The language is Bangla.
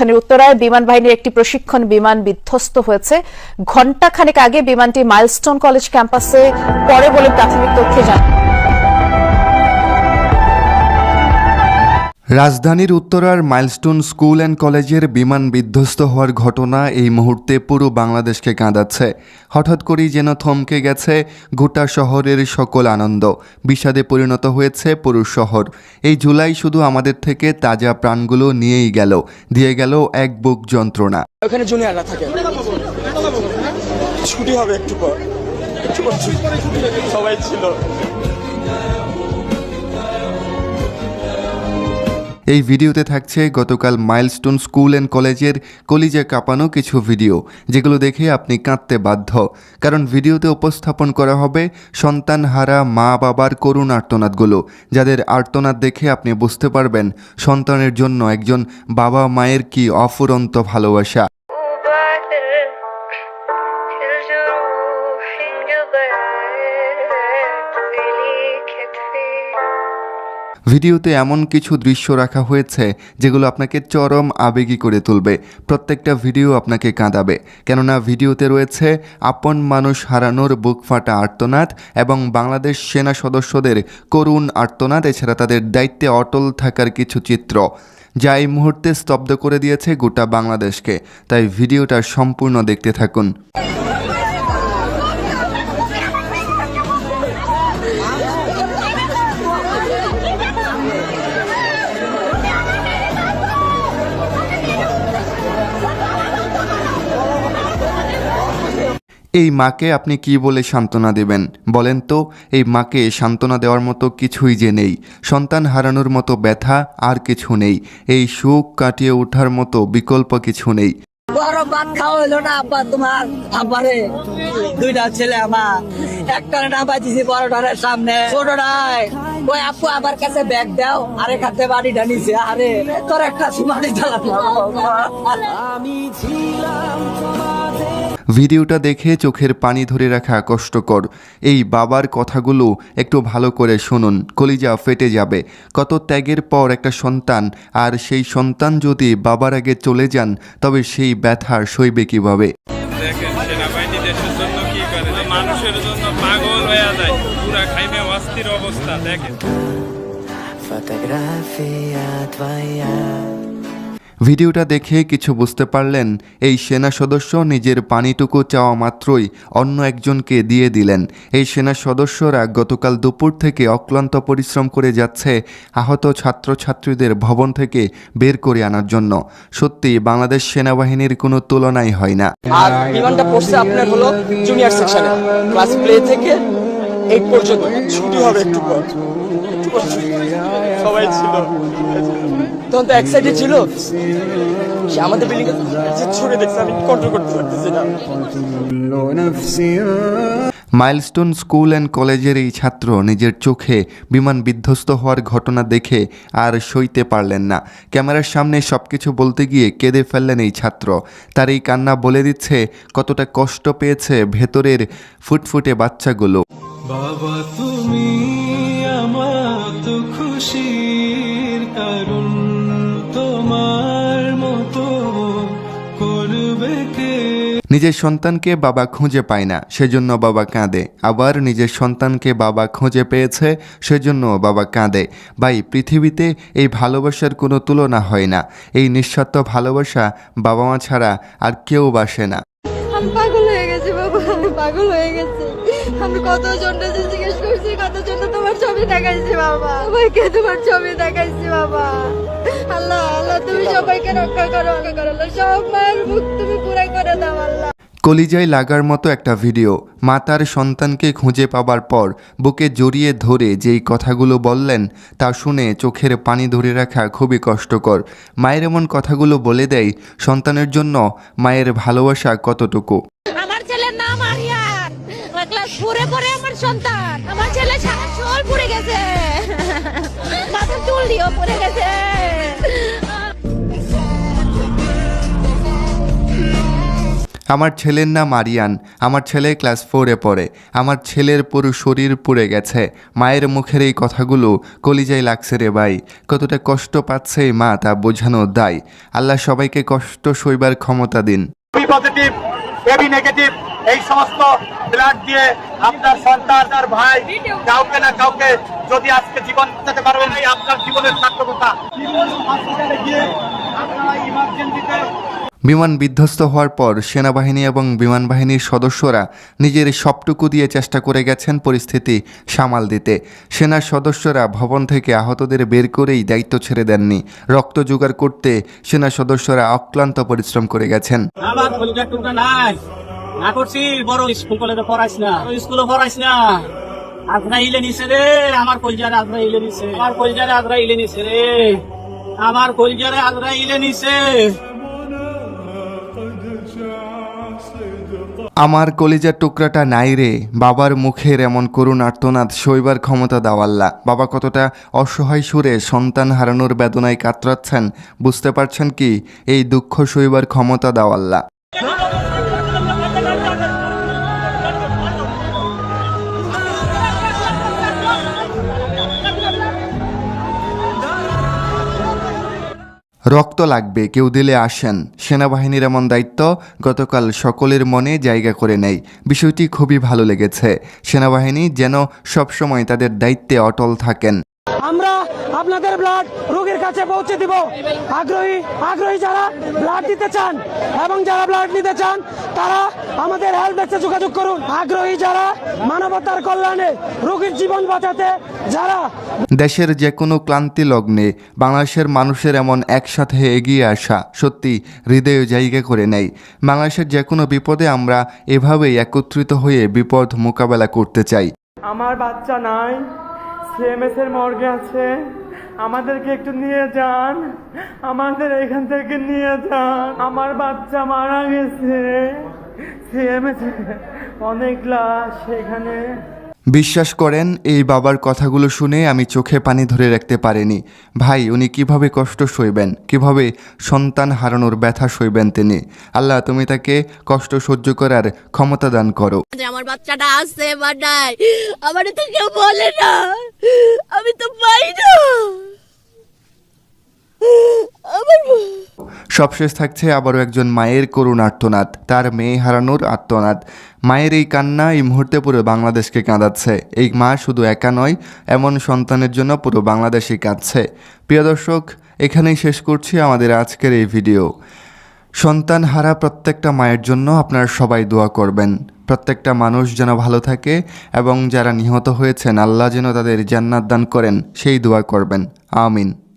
রাজধানীর উত্তরায় বিমান বাহিনীর একটি প্রশিক্ষণ বিমান বিধ্বস্ত হয়েছে। ঘণ্টা খানেক আগে বিমানটি মাইলস্টোন কলেজ ক্যাম্পাসে পরে বলে প্রাথমিক তথ্যে জানা রাজধানীর উত্তরার মাইলস্টোন স্কুল অ্যান্ড কলেজের বিমান বিধ্বস্ত হওয়ার ঘটনা এই মুহূর্তে পুরো বাংলাদেশকে কাঁদাচ্ছে। হঠাৎ করেই যেন থমকে গেছে গোটা শহরের সকল আনন্দ। বিষাদে পরিণত হয়েছে পুরো শহর। এই জুলাই শুধু আমাদের থেকে তাজা প্রাণগুলো নিয়েই গেল। দিয়ে গেল এক বুক যন্ত্রণা। ওখানে জুনিয়ররা থাকে। ছুটি হবে একটু পর। একটু পর। ছুটি। সবাই ছিল। এই ভিডিওতে থাকছে গতকাল মাইলস্টোন স্কুল অ্যান্ড কলেজের কলিজা কাঁপানো কিছু ভিডিও, যেগুলো দেখে আপনি কাঁদতে বাধ্য। কারণ ভিডিওতে উপস্থাপন করা হবে সন্তানহারা মা বাবার করুণ আর্তনাদগুলো, যাদের আর্তনাদ দেখে আপনি বুঝতে পারবেন সন্তানের জন্য একজন বাবা মায়ের কি অফুরন্ত ভালোবাসা। ভিডিওতে এমন কিছু দৃশ্য রাখা হয়েছে যেগুলো আপনাকে চরম আবেগী করে তুলবে। প্রত্যেকটা ভিডিও আপনাকে কাঁদাবে। কেননা ভিডিওতে রয়েছে আপন মানুষ হারানোর বুক ফাটা আর্তনাদ এবং বাংলাদেশ সেনা সদস্যদের করুণ আর্তনাদ, এছাড়া তাদের দায়িত্বে অটল থাকার কিছু চিত্র, যা এই মুহূর্তে স্তব্ধ করে দিয়েছে গোটা বাংলাদেশকে। তাই ভিডিওটা সম্পূর্ণ দেখতে থাকুন। এই মাকে আপনি কি বলে সান্ত্বনা দেবেন? বলেন তো এই মাকে সান্ত্বনা দেওয়ার মতো কিছুই যে নেই। সন্তান হারানোর মতো ব্যথা আর কিছু নেই। এই সুখ কাটিয়ে ওঠার মতো বিকল্প কিছু নেই। বড় ভাত খাওয়া হইল না আব্বা তোমার আব্বারে? দুইটা ছেলে আমার। একটা না বাজিছি সামনে। ওই আপু আমার কাছে ব্যাগ দাও। আরে খাতে বাড়িটা নিছে। আরে তোর একটা সুমানি চালাতো ভিডিওটা দেখে চোখের পানি ধরে রাখা কষ্টকর। এই বাবার কথাগুলো একটু ভালো করে শুনুন কলিজা ফেটে যাবে। কত ত্যাগের পর একটা সন্তান আর সেই সন্তান যদি বাবার আগে চলে যান তবে সেই ব্যথা সইবে কীভাবে? ভিডিওটা দেখে কিছু বুঝতে পারলেন, এই সেনা সদস্য নিজের পানিটুকু চাওয়া মাত্রই অন্য একজনকে দিয়ে দিলেন। এই সেনা সদস্যরা গতকাল দুপুর থেকে অক্লান্ত পরিশ্রম করে যাচ্ছে আহত ছাত্রছাত্রীদের ভবন থেকে বের করে আনার জন্য। সত্যি বাংলাদেশ সেনাবাহিনীর কোনো তুলনাই হয় না। আর। সবাই ছিল। তখন তো এক সাইডে ছিল। সে আমাদের বিল্ডিং দেখছে আমি কন্ট্রোল করতে পারতেছি না। মাইলস্টোন স্কুল অ্যান্ড কলেজের এই ছাত্র নিজের চোখে বিমান বিধ্বস্ত হওয়ার ঘটনা দেখে আর সইতে পারলেন না। ক্যামেরার সামনে সব কিছু বলতে গিয়ে কেঁদে ফেললেন এই ছাত্র। তার এই কান্না বলে দিচ্ছে কতটা কষ্ট পেয়েছে ভেতরের ফুটফুটে বাচ্চাগুলো। বাবা তুমি আমার তো খুশির কারণ। নিজের সন্তানকে বাবা খুঁজে পায় না, সেজন্য বাবা কাঁদে। আবার নিজের সন্তানকে বাবা খুঁজে পেয়েছে, সেজন্য বাবা কাঁদে। ভাই, পৃথিবীতে এই ভালোবাসার কোনো তুলনা হয় না। এই নিঃস্বার্থ ভালোবাসা বাবা মা ছাড়া আর কেউ বাসে না। পাগল হয়ে গেছি বাবা পাগল হয়ে গেছি। আমি কত জনটা জিজ্ঞেস তোমার ছবি দেখাইছি, বাবা। সবাইকে তোমার ছবি দেখাইছি, বাবা। আল্লাহ আল্লাহ, তুমি সবাইকে রক্ষা করো রক্ষা করো। সব মায়ের মুখ তুমি পুরা করে দাও, আল্লাহ। কলিজায় লাগার মতো একটা ভিডিও মা তার সন্তানকে খুঁজে পাবার পর বুকে জড়িয়ে ধরে যেই কথাগুলো বললেন তা শুনে চোখের পানি ধরে রাখা খুবই কষ্টকর। মায়ের এমন কথাগুলো বলে দেয় সন্তানের জন্য মায়ের ভালোবাসা কতটুকু? ক্লাস আমার সন্তান। আমার ছেলে সারা চুল পড়ে গেছে। মাথার চুল দিয়েও পড়ে গেছে। আমার ছেলের নাম আরিয়ান। আমার ছেলে ক্লাস ফোরে পড়ে। আমার ছেলের পুরো শরীর পুড়ে গেছে। মায়ের মুখের এই কথাগুলো কলিজায় লাগছে রে ভাই। কতটা কষ্ট পাচ্ছে এই মা তা বোঝানো দায়। আল্লাহ সবাইকে কষ্ট সইবার ক্ষমতা দিন। পজিটিভ নেগেটিভ এই সমস্ত ব্লাড দিয়ে আপনার সন্তান আর ভাই কাউকে না কাউকে যদি আজকে জীবন বাঁচাতে পারবেন এই আপনার জীবনের সার্থকতা হসপিটালে গিয়ে আপনারা ইমার্জেন্সিতে বিমান বিধ্বস্ত হওয়ার পর সেনাবাহিনী এবং বিমান বাহিনীর সদস্যরা নিজের সবটুকু দিয়ে চেষ্টা করে গেছেন পরিস্থিতি সামাল দিতে। সেনার সদস্যরা ভবন থেকে আহতদের বের করেই দায়িত্ব ছেড়ে দেননি। রক্ত জোগাড় করতে সেনা সদস্যরা অক্লান্ত পরিশ্রম করে গেছেন। না করছি, বড় স্কুল কলেজে পড়াইস না। স্কুলে পড়াইস না। ইলে নিছে রে, আমার কলজারে ইলে নিছে। আমার কলজারে ইলে নিছে রে। আমার কলজারে ইলে নিছে। আমার কলিজার টুকরাটা নাই রে। বাবার মুখের এমন করুণ আর্তনাদ সইবার ক্ষমতা দাওয়াল্লা বাবা কতটা অসহায় সুরে সন্তান হারানোর বেদনায় কাতরাচ্ছেন, বুঝতে পারছেন কি? এই দুঃখ সইবার ক্ষমতা দাওয়াল্লা রক্ত লাগবে, কেউ দিলে আসেন। সেনাবাহিনীর এমন দায়িত্ব গতকাল সকলের মনে জায়গা করে নেয়। বিষয়টি খুবই ভালো লেগেছে। সেনাবাহিনী যেন সবসময় তাদের দায়িত্বে অটল থাকেন। আমরা আপনাদের ব্লাড রোগীর কাছে পৌঁছে দিব। আগ্রহী আগ্রহী যারা ব্লাড দিতে চান এবং যারা ব্লাড নিতে চান তারা আমাদের হেল্প ডেস্কে যোগাযোগ করুন। আগ্রহী যারা মানবতার কল্যাণে রোগীর জীবন বাঁচাতে যারা দেশের যে কোনো ক্লান্তি লগ্নে বাংলাদেশের মানুষের এমন একসাথে এগিয়ে আসা সত্যি হৃদয়ে জায়গা করে নেয়। বাংলাদেশের যে কোনো বিপদে আমরা এভাবেই একত্রিত হয়ে বিপদ মোকাবেলা করতে চাই। আমার বাচ্চা নাই সিএমএস এর মর্গে আছে। আমাদেরকে একটু নিয়ে যান। আমাদের এখান থেকে নিয়ে যান। আমার বাচ্চা মারা গেছে। সিএমএস অনেক লাশ সেখানে বিশ্বাস করেন, এই বাবার কথাগুলো শুনে আমি চোখে পানি ধরে রাখতে পারিনি। ভাই, উনি কীভাবে কষ্ট সইবেন? কীভাবে সন্তান হারানোর ব্যথা সইবেন তিনি? আল্লাহ, তুমি তাকে কষ্ট সহ্য করার ক্ষমতা দান করো। আমার বাচ্চাটা আছে বা নাই। আমার তো কেউ বলে না। আমি তো পাই না সবশেষ থাকছে আবারও একজন মায়ের করুণ আর্তনাদ তার মেয়ে হারানোর আর্তনাদ। মায়ের এই কান্না এই মুহূর্তে পুরো বাংলাদেশকে কাঁদাচ্ছে। এই মা শুধু একা নয়, এমন সন্তানের জন্য পুরো বাংলাদেশই কাঁদছে। প্রিয় দর্শক, এখানেই শেষ করছি আমাদের আজকের এই ভিডিও। সন্তান হারা প্রত্যেকটা মায়ের জন্য আপনারা সবাই দোয়া করবেন। প্রত্যেকটা মানুষ যেন ভালো থাকে এবং যারা নিহত হয়েছেন, আল্লাহ যেন তাদের জান্নাত দান করেন, সেই দোয়া করবেন। আমিন।